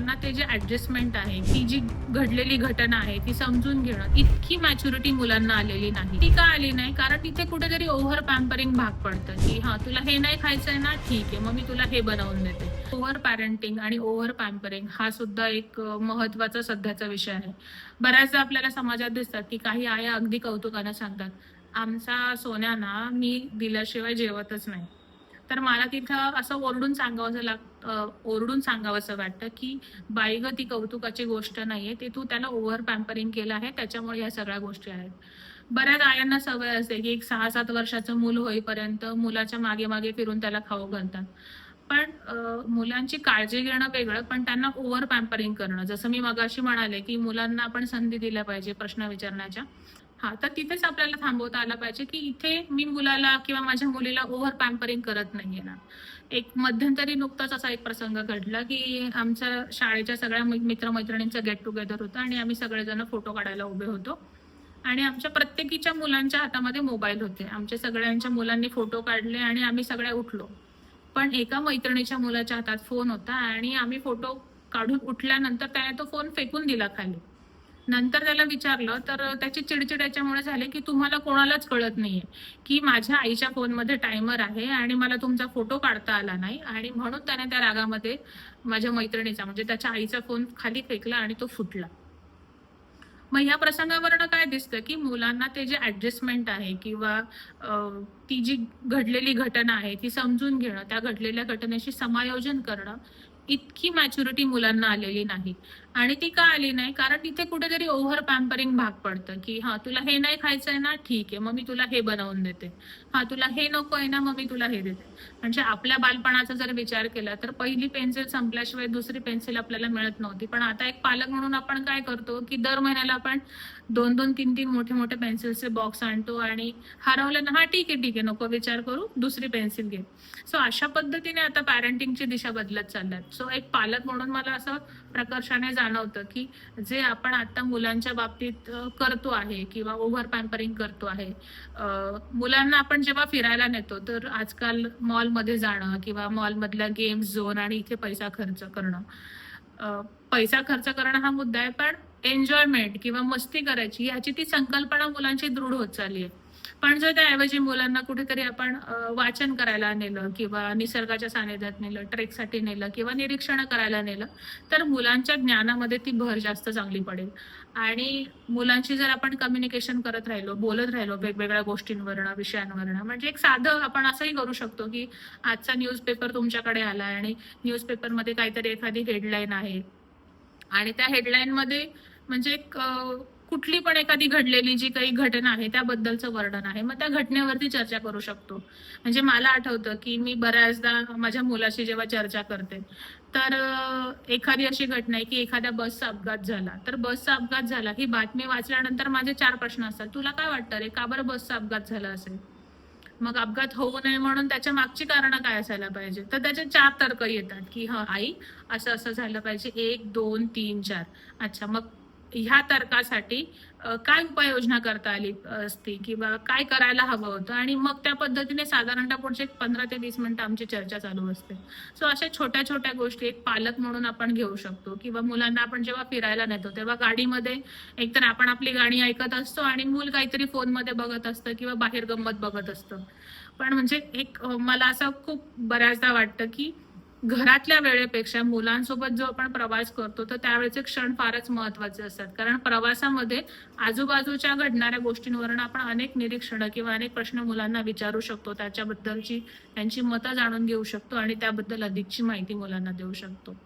मुलांना ते जे ॲडजस्टमेंट आहे ती जी घडलेली घटना आहे ती समजून घेणं इतकी मॅच्युरिटी मुलांना आलेली नाही. ती का आली नाही? कारण तिथे कुठेतरी ओव्हर पॅम्परिंग भाग पडतं की हा तुला हे नाही खायचंय ना ठीक आहे मग मी तुला हे बनवून देते. ओव्हर पॅरेंटिंग आणि ओव्हर पॅम्परिंग हा सुद्धा एक महत्त्वाचा सध्याचा विषय आहे. बऱ्याचदा आपल्याला समाजात दिसतात की काही आया अगदी कौतुकानं सांगतात आमचा सोन्याना मी दिल्याशिवाय जेवतच नाही. तर मला तिथं असं ओरडून सांगावंसं लाग ओरडून सांगावंसं वाटतं की बाई ग ती कौतुकाची गोष्ट नाहीये. ते तू त्याला ओव्हर पॅम्परिंग केलं आहे त्याच्यामुळे ह्या सगळ्या गोष्टी आहेत. बऱ्याच आयांना सवय असते की एक सहा सात वर्षाचं मूल होईपर्यंत मुलाच्या मागे मागे फिरून त्याला खाऊ घालतात. पण मुलांची काळजी घेणं वेगळं पण त्यांना ओव्हर पॅम्परिंग करणं. जसं मी मगाशी म्हणाले की मुलांना आपण संधी दिल्या पाहिजे प्रश्न विचारण्याच्या. हा तर तिथेच आपल्याला थांबवता आलं पाहिजे की इथे मी मुलाला किंवा माझ्या मुलीला ओव्हर पॅम्परिंग करत नाहीये ना. एक मध्यंतरी नुकताच असा एक प्रसंग घडला की आमच्या शाळेच्या सगळ्या मित्रमैत्रिणींचं गेट टुगेदर होतं आणि आम्ही सगळेजण फोटो काढायला उभे होतो. आणि आमच्या प्रत्येकीच्या मुलांच्या हातामध्ये मोबाईल होते. आमच्या सगळ्यांच्या मुलांनी फोटो काढले आणि आम्ही सगळ्या उठलो. पण एका मैत्रिणीच्या मुलाच्या हातात फोन होता आणि आम्ही फोटो काढून उठल्यानंतर त्याने तो फोन फेकून दिला खाली. नंतर त्याला विचारलं तर त्याची चिडचिड याच्यामुळे झाले की तुम्हाला कोणालाच कळत नाहीये की माझ्या आईच्या फोनमध्ये टायमर आहे आणि मला तुमचा फोटो काढता आला नाही. आणि म्हणून त्याने त्या रागामध्ये माझ्या मैत्रिणीचा म्हणजे त्याच्या आईचा फोन खाली फेकला आणि तो फुटला. मग ह्या प्रसंगावरनं काय दिसतं की मुलांना ते जे ऍडजस्टमेंट आहे किंवा ती जी घडलेली घटना आहे ती समजून घेणं त्या घडलेल्या घटनेशी समायोजन करणं इतकी मॅच्युरिटी मुलांना आलेली नाही. आणि ती का आली नाही? कारण तिथे कुठेतरी ओव्हर पॅम्परिंग भाग पडतं की हा तुला हे नाही खायचं आहे ना ठीक आहे मग मी तुला हे बनवून देते. हा तुला हे नको आहे ना मग मी तुला हे देते. म्हणजे आपल्या बालपणाचा जर विचार केला तर पहिली पेन्सिल संपल्याशिवाय दुसरी पेन्सिल आपल्याला मिळत नव्हती. पण आता एक पालक म्हणून आपण काय करतो की दर महिन्याला आपण दोन दोन तीन तीन मोठे मोठे पेन्सिलचे बॉक्स आणतो आणि हरवलं ना हा ठीक आहे ठीक आहे नको विचार करू दुसरी पेन्सिल घे. सो अशा पद्धतीने आता पॅरेंटिंगची दिशा बदलत चालल्यात. सो एक पालक म्हणून मला असं प्रकर्षाने जाणवतं की जे आपण आता मुलांच्या बाबतीत करतो आहे किंवा ओव्हर पॅम्परिंग करतो आहे मुलांना आपण जेव्हा फिरायला नेतो तर आजकाल मॉलमध्ये जाणं किंवा मॉलमधल्या गेम्स झोन आणि इथे पैसा खर्च करणं पैसा खर्च करणं हा मुद्दा आहे पण एन्जॉयमेंट किंवा मस्ती करायची याची ती संकल्पना मुलांची दृढ होत चालली आहे. पण जर त्याऐवजी मुलांना कुठेतरी आपण वाचन करायला नेलं किंवा निसर्गाच्या सानिध्यात नेलं ट्रेकसाठी नेलं किंवा निरीक्षण करायला नेलं तर मुलांच्या ज्ञानामध्ये ती भर जास्त चांगली पडेल. आणि मुलांशी जर आपण कम्युनिकेशन करत राहिलो बोलत राहिलो वेगवेगळ्या गोष्टींवरनं विषयांवरनं म्हणजे एक साधं आपण असंही करू शकतो की आजचा न्यूजपेपर तुमच्याकडे आला आणि न्यूजपेपरमध्ये काहीतरी एखादी हेडलाईन आहे. आणि त्या हेडलाईनमध्ये म्हणजे एक, कुठली पण एखादी घडलेली जी काही घटना आहे त्याबद्दलचं वर्णन आहे. मग त्या घटनेवरती चर्चा करू शकतो. म्हणजे मला आठवतं की मी बऱ्याचदा माझ्या मुलाशी जेव्हा चर्चा करते तर एखादी अशी घटना आहे की एखाद्या बसचा अपघात झाला. तर बसचा अपघात झाला ही बातमी वाचल्यानंतर माझे चार प्रश्न असतात. तुला काय वाटतं रे? का बरं बसचा अपघात झाला असेल? मग अपघात होऊ नये म्हणून त्याच्या मागची कारण काय असायला पाहिजे? तर त्याचे चार तर्क येतात की हा आई असं असं झालं पाहिजे. एक दोन तीन चार. अच्छा मग ह्या तर्कासाठी काय उपाययोजना करता आली असती किंवा काय करायला हवं होतं? आणि मग त्या पद्धतीने साधारणतः पुढचे पंधरा ते वीस मिनिटं आमची चर्चा चालू असते. सो अशा छोट्या छोट्या गोष्टी एक पालक म्हणून आपण घेऊ शकतो किंवा मुलांना आपण जेव्हा फिरायला नेतो तेव्हा गाडीमध्ये एकतर आपण आपली गाणी ऐकत असतो आणि मूल काहीतरी फोनमध्ये बघत असतं किंवा बाहेर गंमत बघत असतं. पण म्हणजे एक मला असं खूप बऱ्याचदा वाटतं की घरातल्या वेळेपेक्षा मुलांसोबत जो आपण प्रवास करतो तर त्यावेळेचे क्षण फारच महत्त्वाचे असतात. कारण प्रवासामध्ये आजूबाजूच्या घडणाऱ्या गोष्टींवरून आपण अनेक निरीक्षणं किंवा अनेक प्रश्न मुलांना विचारू शकतो. त्याच्याबद्दलची त्यांची मतं जाणून घेऊ शकतो आणि त्याबद्दल अधिकची माहिती मुलांना देऊ शकतो.